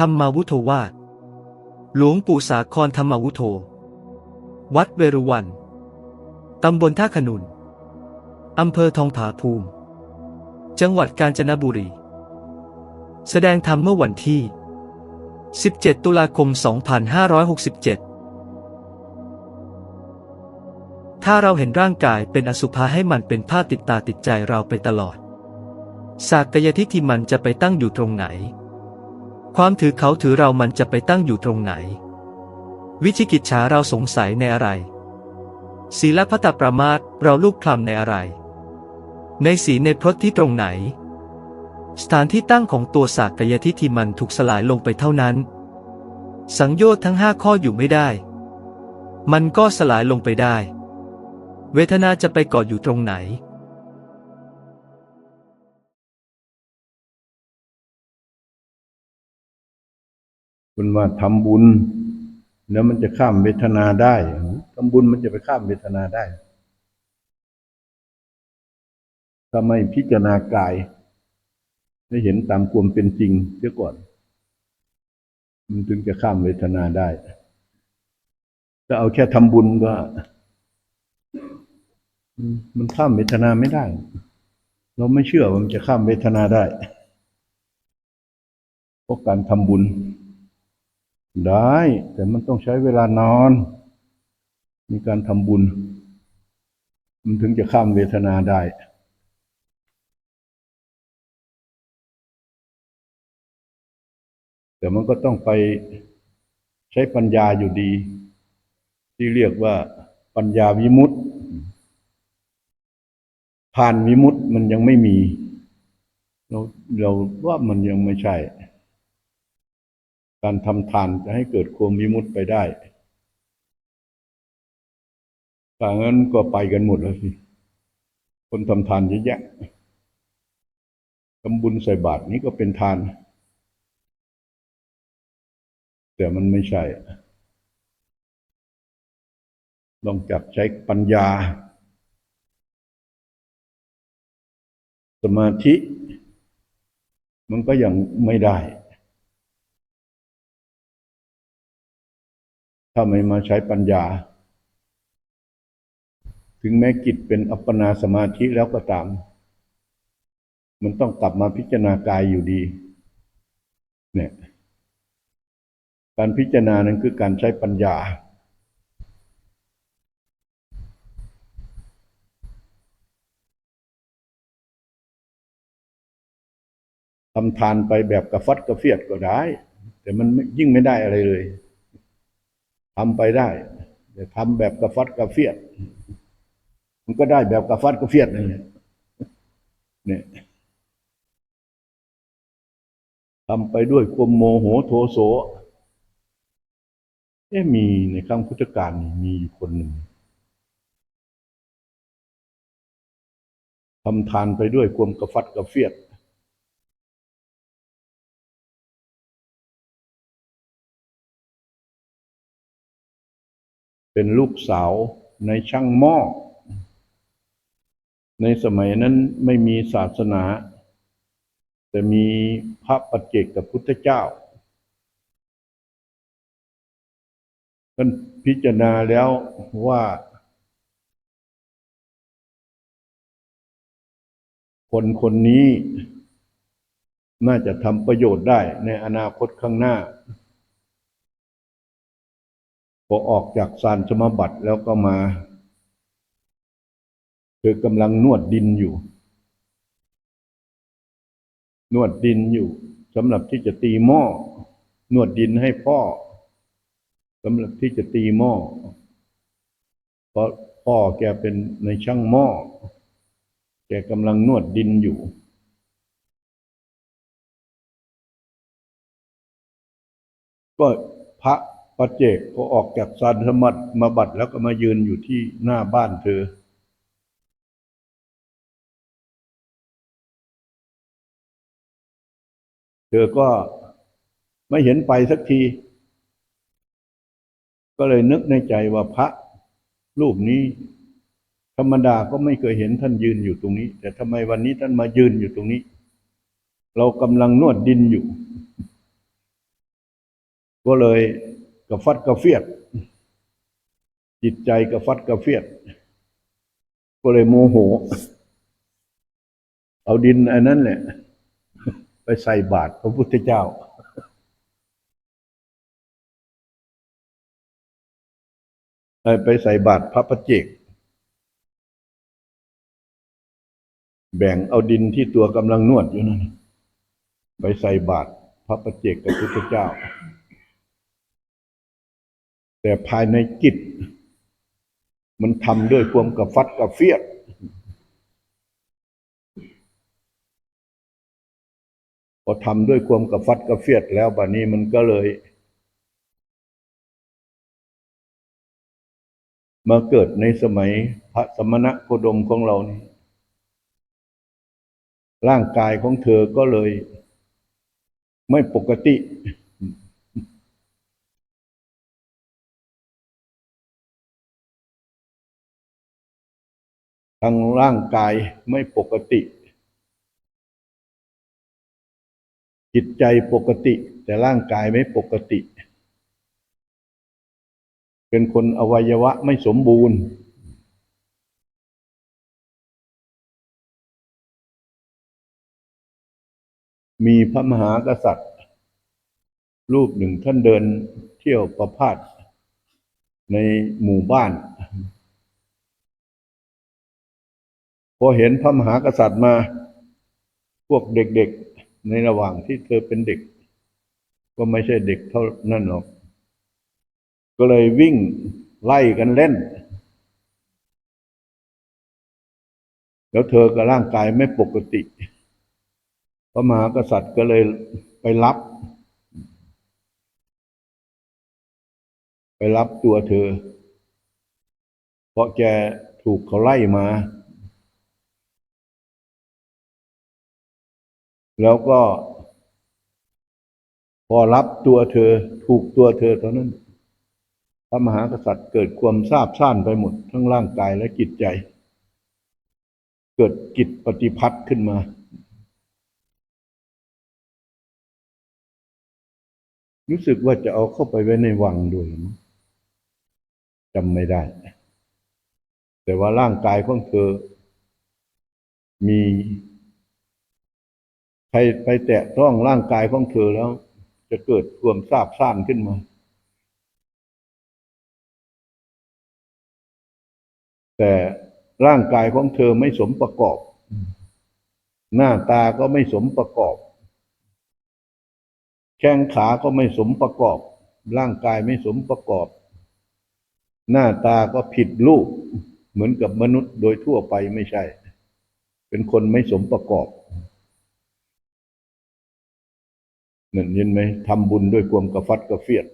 ธรรมาวุโทวาสหลวงปู่สาครธรรมาวุโทวัดเวรุวัน ตำบลท่าขนุน อำเภอทองผาภูมิ จังหวัดกาญจนบุรี แสดงธรรมเมื่อวันที่ 17 ตุลาคม 2567 ถ้าเราเห็นร่างกายเป็นอสุภะให้มันเป็นภาพติดตาติดใจเราไปตลอด สากกายทิฏฐิมันจะไปตั้งอยู่ตรงไหน ความถือเขาถือเรามันจะไปตั้งอยู่ตรงไหน วิชิกิจฉาเราสงสัยในอะไร ศีลพัตตประมาทเราลูกคลำในอะไร ในศีในพรตที่ตรงไหน สถานที่ตั้งของตัวสากกายทิฏฐิมันถูกสลายลงไปเท่านั้น สังโยชน์ทั้งห้าข้ออยู่ไม่ได้ มันก็สลายลงไปได้ เวทนาจะไปเกาะอยู่ตรงไหน คุณว่าทำบุญ แล้วมันจะข้ามเวทนาได้ทำบุญมันจะไปข้ามเวทนาได้ ถ้าไม่พิจารณากายให้เห็นตามความเป็นจริงเสียก่อน มันถึงจะข้ามเวทนาได้ถ้าเอาแค่ทำบุญก็ มันข้ามเวทนาไม่ได้ เราไม่เชื่อว่ามันจะข้ามเวทนาได้เพราะการทำบุญ ได้ แต่มันต้องใช้เวลานอนในการทำบุญ มันถึงจะข้ามเวทนาได้แต่มันก็ต้องไปใช้ปัญญาอยู่ดี ที่เรียกว่าปัญญาวิมุตติผ่านวิมุตติมันยังไม่มี เราเราว่ามันยังไม่ใช่ การทำทานจะให้เกิดความวิมุตติไปได้ถ้างั้นก็ไปกันหมดแล้วสิ คนทำทานเยอะแยะทำบุญใส่บาตรนี้ก็เป็นทาน แต่มันไม่ใช่ลองจับใช้ปัญญา สมาธิ มันก็ยังไม่ได้ ถ้าไม่มาใช้ปัญญา ถึงแม้จิตเป็นอัปปนาสมาธิแล้วก็ตาม มันต้องกลับมาพิจารณากายอยู่ดี เนี่ย การพิจารณานั้นคือการใช้ปัญญาทำทานไปแบบกระฟัดกระเฟียดก็ได้ แต่มันยิ่งไม่ได้อะไรเลย ทำไปได้แต่ทำแบบกระฟัดกระเฟียด มันก็ได้แบบกระฟัดกระเฟียดนั่นแหละเนี่ยทำไปด้วยความโมโหโทโสเอ๊มีในครั้งพุทธกาลมีอยู่คนหนึ่งทำทานไปด้วยความกระฟัดกระเฟียด เป็นลูกสาวในช่างหม้อ ในสมัยนั้นไม่มีศาสนา แต่มีพระปัจเจกกับพุทธเจ้าท่านพิจารณาแล้วว่า คนคนนี้น่าจะทำประโยชน์ได้ในอนาคตข้างหน้า พอออกจากสารสมบัติแล้วก็มา เธอกำลังนวดดินอยู่ นวดดินอยู่สำหรับที่จะตีหม้อ นวดดินให้พ่อสำหรับที่จะตีหม้อเพราะพ่อแกเป็นในช่างหม้อแกกำลังนวดดินอยู่ก็พระ ปัจเจกก็ออกจากสารสมัติมาบัติแล้วก็มายืนอยู่ที่หน้าบ้านเธอ เธอก็ไม่เห็นไปสักที ก็เลยนึกในใจว่าพระรูปนี้ ธรรมดาก็ไม่เคยเห็นท่านยืนอยู่ตรงนี้ แต่ทำไมวันนี้ท่านมายืนอยู่ตรงนี้ เรากำลังนวดดินอยู่ ก็เลย กระฟัดกระเฟียด จิตใจกระฟัดกระเฟียด ก็เลยโมโห เอาดินอันนั้นแหละ ไปใส่บาตรพระพุทธเจ้า ไปใส่บาตรพระประเจก แบ่งเอาดินที่ตัวกำลังนวดอยู่นั่นไปใส่บาตรพระประเจกกับพุทธเจ้า แต่ภายในจิต มันทำด้วยความกระฟัดกระเฟียดพอทำด้วยความกระฟัดกระเฟียดแล้วบัดนี้มันก็เลย มาเกิดในสมัยพระสมณะโคดมของเรานี่ร่างกายของเธอก็เลย ไม่ปกติ ทางร่างกายไม่ปกติ จิตใจปกติ แต่ร่างกายไม่ปกติ เป็นคนอวัยวะไม่สมบูรณ์ มีพระมหากษัตริย์ รูปหนึ่งท่านเดินเที่ยวประพาสในหมู่บ้าน พอเห็นพระมหากษัตริย์มา พวกเด็กๆในระหว่างที่เธอเป็นเด็ก ก็ไม่ใช่เด็กเท่านั้นหรอก ก็เลยวิ่งไล่กันเล่น แล้วเธอกับร่างกายไม่ปกติ พระมหากษัตริย์ก็เลยไปรับ ไปรับตัวเธอ เพราะแกถูกเขาไล่มา แล้วก็ พอรับตัวเธอถูกตัวเธอเท่านั้น พระมหากษัตริย์เกิดความทราบซ่านไปหมด ทั้งร่างกายและจิตใจ เกิดจิตปฏิพัทธ์ขึ้นมารู้สึกว่าจะเอาเข้าไปไว้ในวังด้วยมั้งจำไม่ได้ แต่ว่าร่างกายของเธอ มี รไปแตะต้องร่างกายของเธอแล้ว จะเกิดความทราบซ่านขึ้นมา แต่ร่างกายของเธอไม่สมประกอบ หน้าตาก็ไม่สมประกอบ แข้งขาก็ไม่สมประกอบ ร่างกายไม่สมประกอบ หน้าตาก็ผิดรูป เหมือนกับมนุษย์โดยทั่วไปไม่ใช่ เป็นคนไม่สมประกอบ นั่นเห็นไหมทำบุญด้วยความกระฟัดกระเฟียด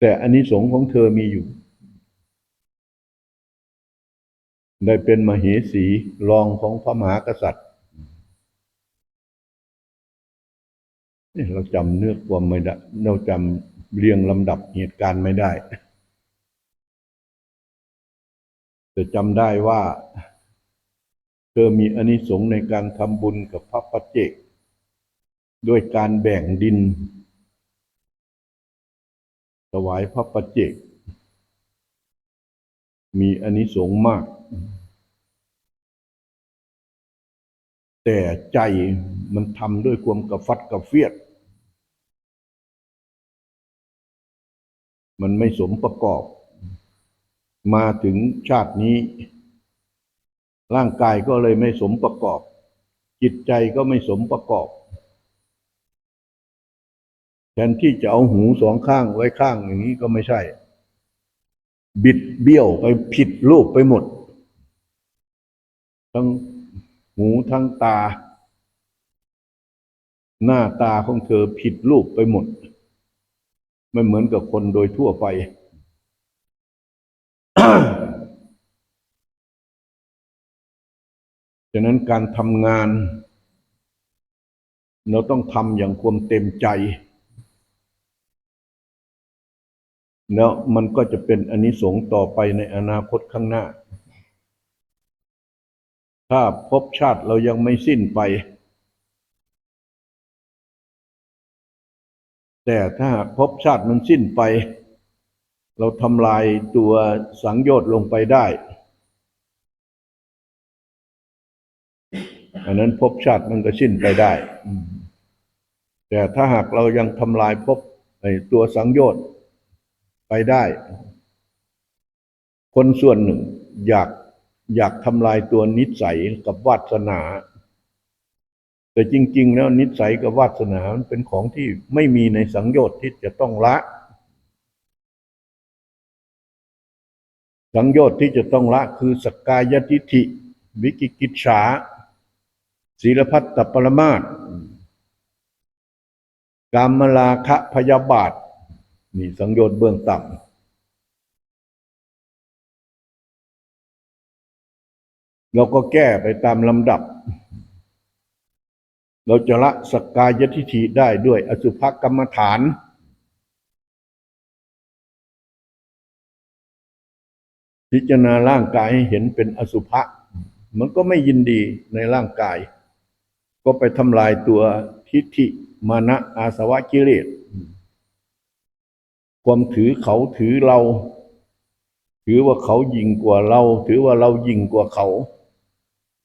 แต่อันนี้สงส์ของเธอมีอยู่ ได้เป็นมเหสีรองของพระมหากษัตริย์นี่เราจำเนื้อความไม่ได้ เราจำเรียงลำดับเหตุการณ์ไม่ได้ แต่จำได้ว่า ธอมีอานิสงส์ในการทำบุญกับพระปัจเจกด้วยการแบ่งดิน ถวายพระปัจเจก มีอานิสงส์มาก แต่ใจมันทำด้วยความกระฟัดกระเฟียด มันไม่สมประกอบ มาถึงชาตินี้ ร่างกายก็เลยไม่สมประกอบ จิตใจก็ไม่สมประกอบแทนที่จะเอาหูสองข้างไว้ข้างอย่างนี้ก็ไม่ใช่ บิดเบี้ยวไปผิดรูปไปหมด ทั้งหูทั้งตา หน้าตาของเธอผิดรูปไปหมดไม่เหมือนกับคนโดยทั่วไป ฉะนั้นการทำงาน เราต้องทำอย่างความเต็มใจ แล้วมันก็จะเป็นอนนิสงส์ต่อไปในอนาคตข้างหน้า ถ้าภพชาติเรายังไม่สิ้นไป แต่ถ้าหากภพชาติมันสิ้นไป เราทำลายตัวสังโยชน์ลงไปได้ อันนั้นภพชาติมันก็สิ้นไปได้อืมแต่ถ้าหากเรายังทำลายภพไอ้ตัวสังโยชน์ไปได้ คนส่วนหนึ่ง อยากอยากทำลายตัวนิสัยกับวาสนา แต่จริง ๆ แล้วนิสัยกับวาสนามันเป็นของที่ไม่มีในสังโยชน์ที่จะต้องละ สังโยชน์ที่จะต้องละคือสกกายทิฏฐิ วิกิกิจฉา ศีลพัตตปรมาตกามลาคะพยาบาท นี่สังโยชน์เบื้องต่ำเราก็แก้ไปตามลำดับ เราจะละสกกายทิฏฐิได้ด้วยอสุภกรรมฐานพิจารณาร่างกายให้เห็นเป็นอสุภะ มันก็ไม่ยินดีในร่างกาย ก็ไปทำลายตัวทิฏฐิมานะอาสวะกิเลสความถือเขาถือเรา ถือว่าเขายิ่งกว่าเรา ถือว่าเรายิ่งกว่าเขา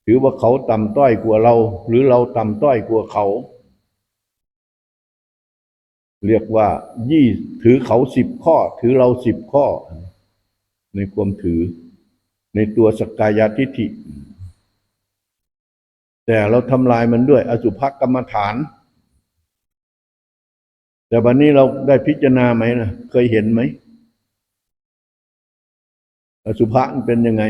ถือว่าเขาต่ำต้อยกว่าเรา หรือเราต่ำต้อยกว่าเขา เรียกว่า ยี่ถือเขาสิบข้อ ถือเราสิบข้อ ในความถือ ในตัวสกกายทิฏฐิ แต่เราทำลายมันด้วยอสุภกรรมฐาน แต่วันนี้เราได้พิจารณาไหมนะเคยเห็นไหม อสุภะมันเป็นยังไง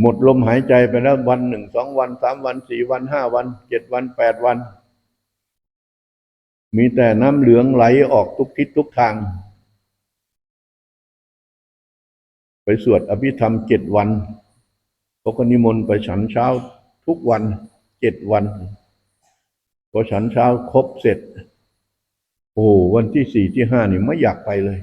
หมดลมหายใจไปแล้ววันหนึ่งสองวันสามวันสี่วันห้าวันเจ็ดวันแปดวัน มีแต่น้ำเหลืองไหลออกทุกทิศทุกทาง ไปสวดอภิธรรมเจ็ดวันเขาก็นิมนต์ไปฉันเช้า ทุกวันเจ็ดวันพอฉันเช้าครบเสร็จ โอ้วันที่สี่ที่ห้านี่ไม่อยากไปเลย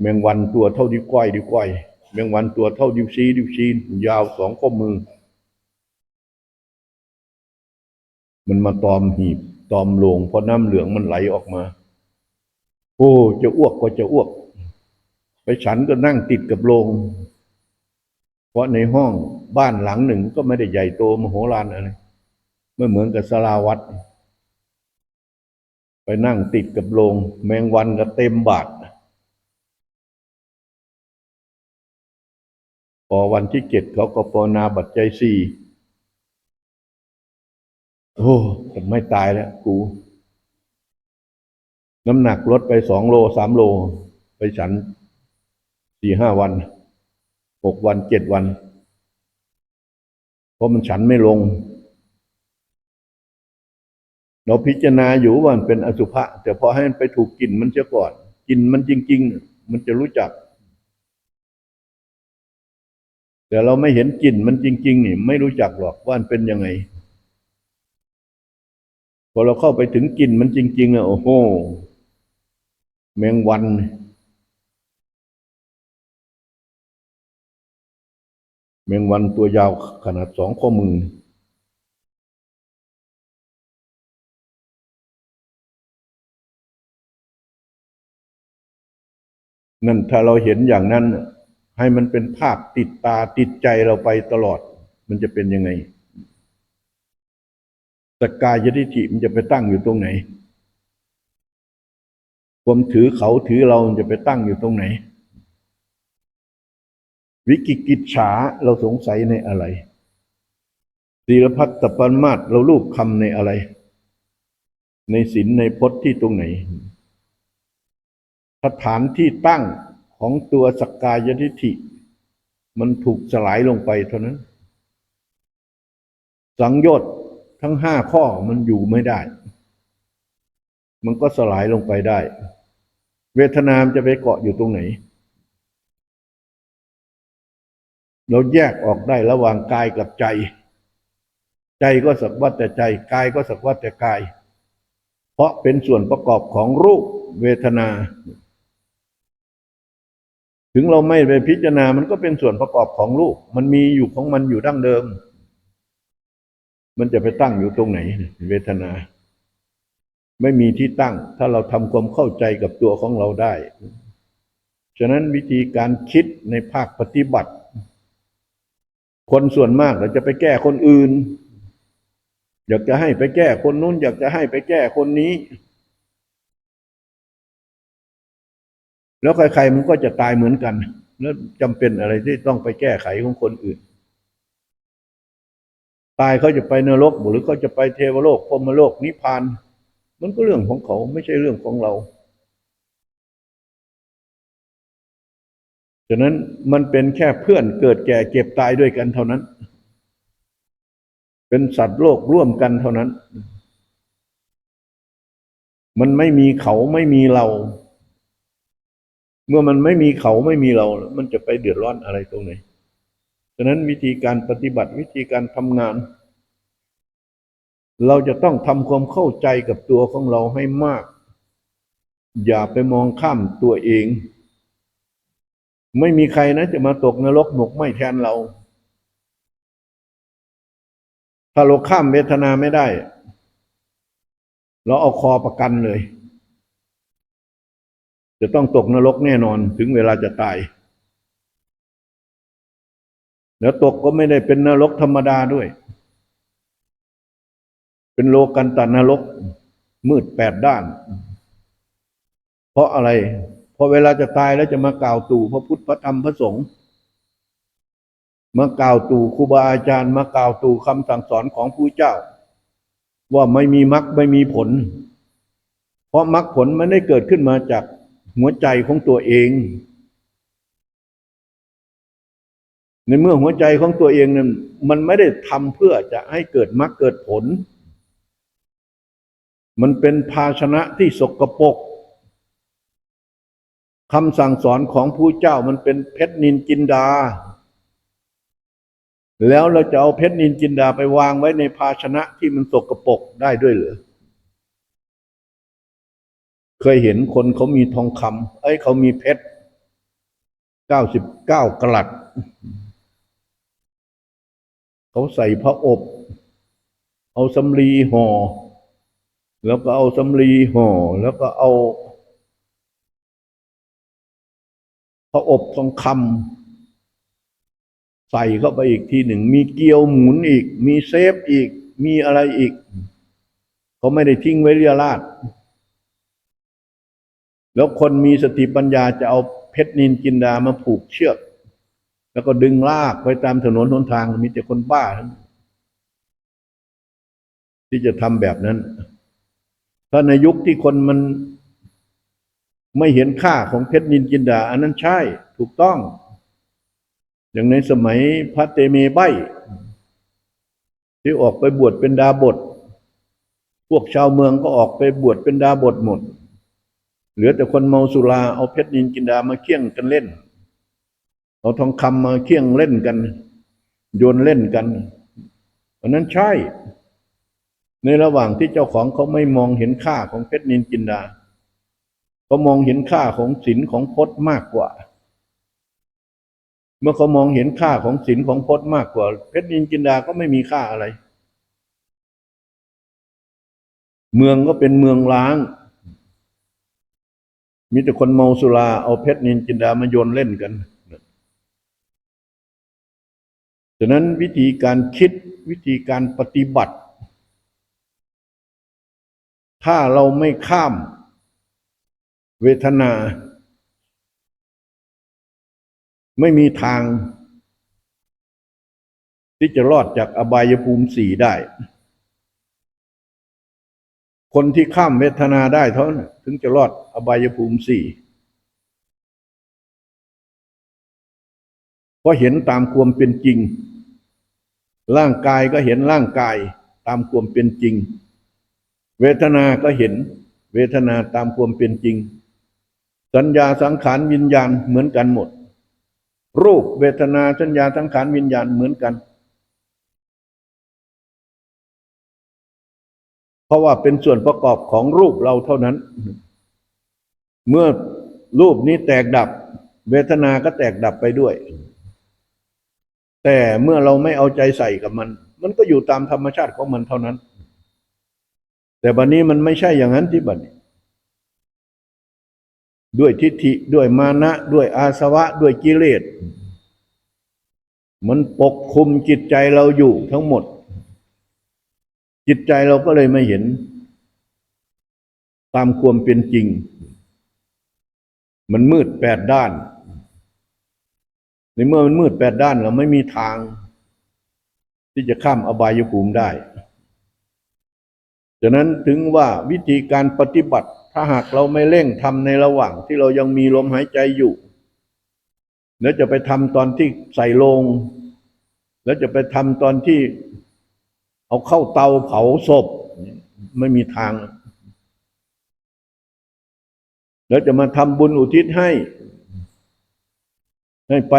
แมงวันตัวเท่าดิ้วก้อยดิ้วก้อยแมงวันตัวเท่าดิ้วซีดิ้วซียาวสองข้อมือ มันมาตอมหีบตอมโลงเพราะน้ำเหลืองมันไหลออกมา โอ้ จะอ้วกก็จะอ้วก ไปฉันก็นั่งติดกับโรง ราะในห้องบ้านหลังหนึ่งก็ไม่ได้ใหญ่โตมโหฬารอะไรไม่เหมือนกับสลาวัด ไปนั่งติดกับโรงแมงวันก็เต็มบาทพอวันที่เจ็ดเขาก็ปรนาบัตรใจสี่โอ้แต่ไม่ตายแล้วกู น้ำหนักลดไปสองโลสามโล ไปฉันสี่ห้าวัน หกวันเจ็ดวัน เพราะมันฉันไม่ลง เราพิจารณาอยู่ว่ามันเป็นอสุภะแต่พอให้มันไปถูกกลิ่นมันเสียก่อนกลิ่นมันจริง ๆ มันจะรู้จัก แต่เราไม่เห็นกลิ่นมันจริง ๆ นี่ ไม่รู้จักหรอกว่ามันเป็นยังไง พอเราเข้าไปถึงกลิ่นมันจริง ๆ แล้วโอ้โห แมงวัน แมงวันตัวยาวขนาดสองข้อมือนั่นถ้าเราเห็นอย่างนั้น ให้มันเป็นภาพติดตาติดใจเราไปตลอด มันจะเป็นยังไงสกกายทิฏฐิมันจะไปตั้งอยู่ตรงไหน ความถือเขาถือเรามันจะไปตั้งอยู่ตรงไหน วิกิกิจฉาเราสงสัยในอะไรศีลพัตตปรมาตเรารูปคำในอะไร ในศีลในพจน์ที่ตรงไหน สถานที่ตั้งของตัวสกกายทิฐิ มันถูกสลายลงไปเท่านั้น สังโยชน์ทั้งห้าข้อมันอยู่ไม่ได้ มันก็สลายลงไปได้ เวทนามจะไปเกาะอยู่ตรงไหน เราแยกออกได้ระหว่างกายกับใจ ใจก็สักว่าแต่ใจ กายก็สักว่าแต่กาย เพราะเป็นส่วนประกอบของรูปเวทนา ถึงเราไม่ไปพิจารณา มันก็เป็นส่วนประกอบของรูป มันมีอยู่ของมันอยู่ดั้งเดิม มันจะไปตั้งอยู่ตรงไหน เวทนา ไม่มีที่ตั้ง ถ้าเราทำความเข้าใจกับตัวของเราได้ ฉะนั้นวิธีการคิดในภาคปฏิบัติ คนส่วนมากเราจะไปแก้คนอื่น อยากจะให้ไปแก้คนนู้น อยากจะให้ไปแก้คนนี้ แล้วใครๆมันก็จะตายเหมือนกัน แล้วจำเป็นอะไรที่ต้องไปแก้ไขของคนอื่น ตายเขาจะไปนรกหรือเขาจะไปเทวโลกพรมโลกนิพพาน มันก็เรื่องของเขาไม่ใช่เรื่องของเรา ฉะนั้นมันเป็นแค่เพื่อนเกิดแก่เจ็บตายด้วยกันเท่านั้น เป็นสัตว์โลกร่วมกันเท่านั้น มันไม่มีเขาไม่มีเรา เมื่อมันไม่มีเขาไม่มีเรา มันจะไปเดือดร้อนอะไรตรงไหนฉะนั้นวิธีการปฏิบัติวิธีการทำงาน เราจะต้องทำความเข้าใจกับตัวของเราให้มาก อย่าไปมองข้ามตัวเอง ไม่มีใครนะจะมาตกนรกหมกไหมแทนเรา ถ้าเราข้ามเวทนาไม่ได้ เราเอาคอประกันเลย จะต้องตกนรกแน่นอนถึงเวลาจะตายแล้วตกก็ไม่ได้เป็นนรกธรรมดาด้วย เป็นโลกันตนรกมืดแปดด้าน เพราะอะไร พอเวลาจะตายแล้วจะมากล่าวตู่พระพุทธพระธรรมพระสงฆ์มากล่าวตู่ครูบาอาจารย์ มากล่าวตู่คำสั่งสอนของผู้เจ้า ว่าไม่มีมรรคไม่มีผล เพราะมรรคผลมันได้เกิดขึ้นมาจากหัวใจของตัวเอง ในเมื่อหัวใจของตัวเองนั้นมันไม่ได้ทำเพื่อจะให้เกิดมรรคเกิดผล มันเป็นภาชนะที่สกปรก คำสั่งสอนของผู้เจ้ามันเป็นเพชรนินจินดา แล้วเราจะเอาเพชรนินจินดาไปวางไว้ในภาชนะที่มันสกปรกได้ด้วยเหรือเคยเห็นคนเขามีทองคำเอ้ยเขามีเพชรเก้าสิบเก้ากลัด เขาใส่พระอบ เอาสำลีห่อ แล้วก็เอาสำลีห่อ แล้วก็เอา ระอบทองคำใส่เข้าไปอีกทีหนึ่ง มีเกลียวหมุนอีก มีเซฟอีก มีอะไรอีก เขาไม่ได้ทิ้งไว้เรียราดแล้วคนมีสติปัญญาจะเอาเพชรนินจินดามาผูกเชือก แล้วก็ดึงลากไปตามถนนหนทาง มีแต่คนบ้า ที่จะทำแบบนั้น ถ้าในยุคที่คนมัน ไม่เห็นค่าของเพชรนินจินดา อันนั้นใช่ถูกต้อง อย่างในสมัยพระเตเมใบที่ออกไปบวชเป็นดาบท พวกชาวเมืองก็ออกไปบวชเป็นดาบทหมด เหลือแต่คนเมาสุราเอาเพชรนินจินดามาเคี่ยงกันเล่น เอาทองคำมาเคี่ยงเล่นกัน โยนเล่นกัน อันนั้นใช่ ในระหว่างที่เจ้าของเขาไม่มองเห็นค่าของเพชรนินจินดา เขามองเห็นค่าของศีลของพจน์มากกว่า เมื่อเขามองเห็นค่าของศีลของพจน์มากกว่า เพชรนินจินดาก็ไม่มีค่าอะไร เมืองก็เป็นเมืองล้าง มีแต่คนเมาสุราเอาเพชรนินจินดามาโยนเล่นกันฉะนั้นวิธีการคิดวิธีการปฏิบัติ ถ้าเราไม่ข้าม เวทนา ไม่มีทาง ที่จะรอดจากอบายภูมิสี่ได้ คนที่ข้ามเวทนาได้เท่านั้นถึงจะรอดอบายภูมิสี่เพราะเห็นตามความเป็นจริง ร่างกายก็เห็นร่างกายตามความเป็นจริง เวทนาก็เห็นเวทนาตามความเป็นจริง สัญญาสังขารวิญญาณเหมือนกันหมด รูปเวทนาสัญญาสังขารวิญญาณเหมือนกัน เพราะว่าเป็นส่วนประกอบของรูปเราเท่านั้น เมื่อรูปนี้แตกดับ เวทนาก็แตกดับไปด้วย แต่เมื่อเราไม่เอาใจใส่กับมัน มันก็อยู่ตามธรรมชาติของมันเท่านั้น แต่บัดนี้มันไม่ใช่อย่างนั้นที่บัดนี้ ด้วยทิฏฐิด้วยมานะ ด้วยอาสวะ ด้วยกิเลส มันปกคลุมจิตใจเราอยู่ทั้งหมด จิตใจเราก็เลยไม่เห็น ตามความเป็นจริง มันมืดแปดด้านในเมื่อมันมืดแปดด้านเราไม่มีทาง ที่จะข้ามอบายภูมิได้ฉะนั้นถึงว่าวิธีการปฏิบัติ ถ้าหากเราไม่เร่งทำในระหว่างที่เรายังมีลมหายใจอยู่ แล้วจะไปทำตอนที่ใส่ลง แล้วจะไปทำตอนที่เอาเข้าเตาเผาศพ ไม่มีทาง แล้วจะมาทำบุญอุทิศให้ ให้ไป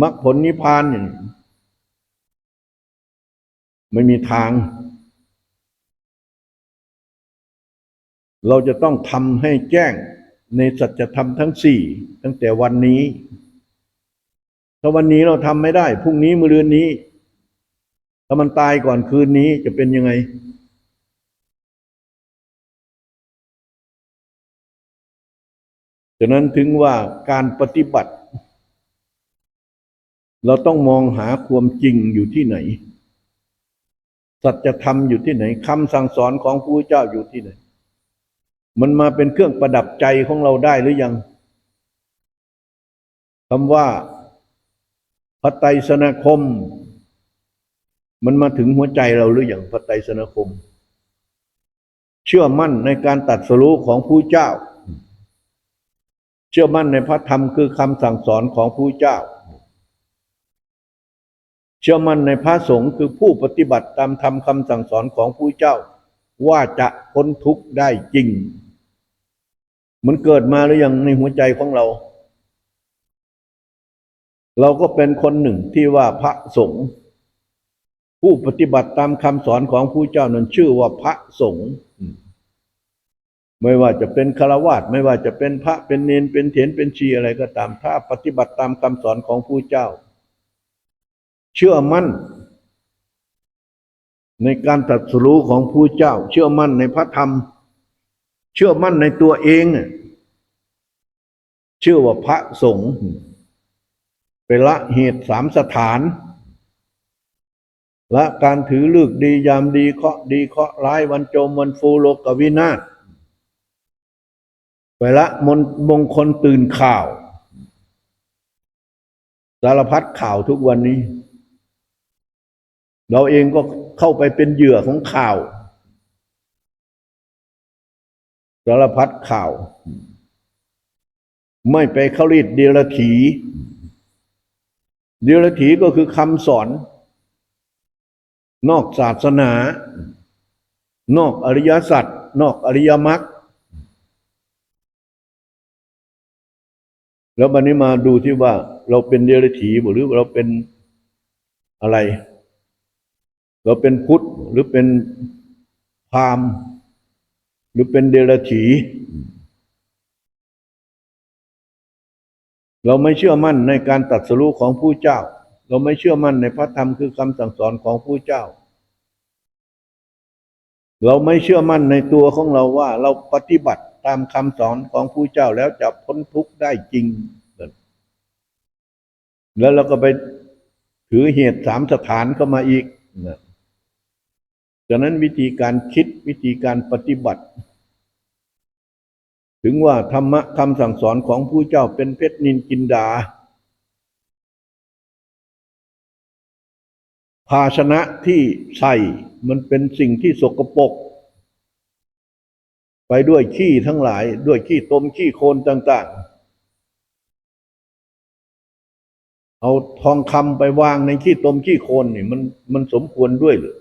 มรรคผลนิพพานอย่างไม่มีทาง เราจะต้องทำให้แจ้งในสัจธรรมทั้งสี่ตั้งแต่วันนี้ ถ้าวันนี้เราทำไม่ได้ พรุ่งนี้มะรืนนี้ ถ้ามันตายก่อนคืนนี้จะเป็นยังไง ฉะนั้นถึงว่าการปฏิบัติ เราต้องมองหาความจริงอยู่ที่ไหน สัจธรรมอยู่ที่ไหนคำสั่งสอนของพระเจ้าอยู่ที่ไหน มันมาเป็นเครื่องประดับใจของเราได้หรือยังคำว่าพระไตรสนาคม มันมาถึงหัวใจเราหรือยังพระไตรสนาคม เชื่อมั่นในการตัดสรู้ของผู้เจ้า เชื่อมั่นในพระธรรมคือคำสั่งสอนของผู้เจ้า เชื่อมั่นในพระสงฆ์คือผู้ปฏิบัติตามธรรมคำสั่งสอนของผู้เจ้า ว่าจะพ้นทุกข์ได้จริง มันเกิดมาหรือยังในหัวใจของเรา เราก็เป็นคนหนึ่งที่ว่าพระสงฆ์ผู้ปฏิบัติตามคำสอนของผู้เจ้านั้นชื่อว่าพระสงฆ์ไม่ว่าจะเป็นฆราวาสไม่ว่าจะเป็นพระเป็นเนนเป็นเถรเป็นชีอะไรก็ตาม ถ้าปฏิบัติตามคำสอนของผู้เจ้า เชื่อมั่นในการตรัสรู้ของผู้เจ้า เชื่อมั่นในพระธรรม เชื่อมั่นในตัวเองเชื่อว่าพระสงฆ์เป็นละเหตุสามสถาน และการถือลือกดียามดีเคาะดีเคาะร้ายวันโจมวันฟูโลกวินาศไปละมนมงคลตื่นข่าว สารพัดข่าวทุกวันนี้ เราเองก็เข้าไปเป็นเหยื่อของข่าว สารพัดข่าว ไม่ไปเข้ารีดเดียรถีเดียรถีก็คือคำสอน นอกศาสนา นอกอริยสัจนอกอริยมรรคแล้ววันนี้มาดูที่ว่าเราเป็นเดรัจฉีหรือเราเป็นอะไร เราเป็นพุทธหรือเป็นพราหมณ์ หรือเป็นเดรัจฉีเราไม่เชื่อมั่นในการตรัดสรู้ของผู้เจ้า เราไม่เชื่อมั่นในพระธรรมคือคำสั่งสอนของผู้เจ้า เราไม่เชื่อมั่นในตัวของเราว่าเราปฏิบัติตามคำสอนของผู้เจ้าแล้วจะพ้นทุกข์ได้จริง แล้วเราก็ไปถือเหตุสามสถานเข้ามาอีกนะ ฉะนั้นวิธีการคิดวิธีการปฏิบัติ ถึงว่าธรรมะคำสั่งสอนของผู้เจ้าเป็นเพชรนินกินดา ภาชนะที่ใส่มันเป็นสิ่งที่สกปรกไปด้วยขี้ทั้งหลาย ด้วยขี้ตมขี้โคลนต่าง ๆ เอาทองคำไปวางในขี้ตมขี้โคลนนี่มันมันสมควรด้วยหรือ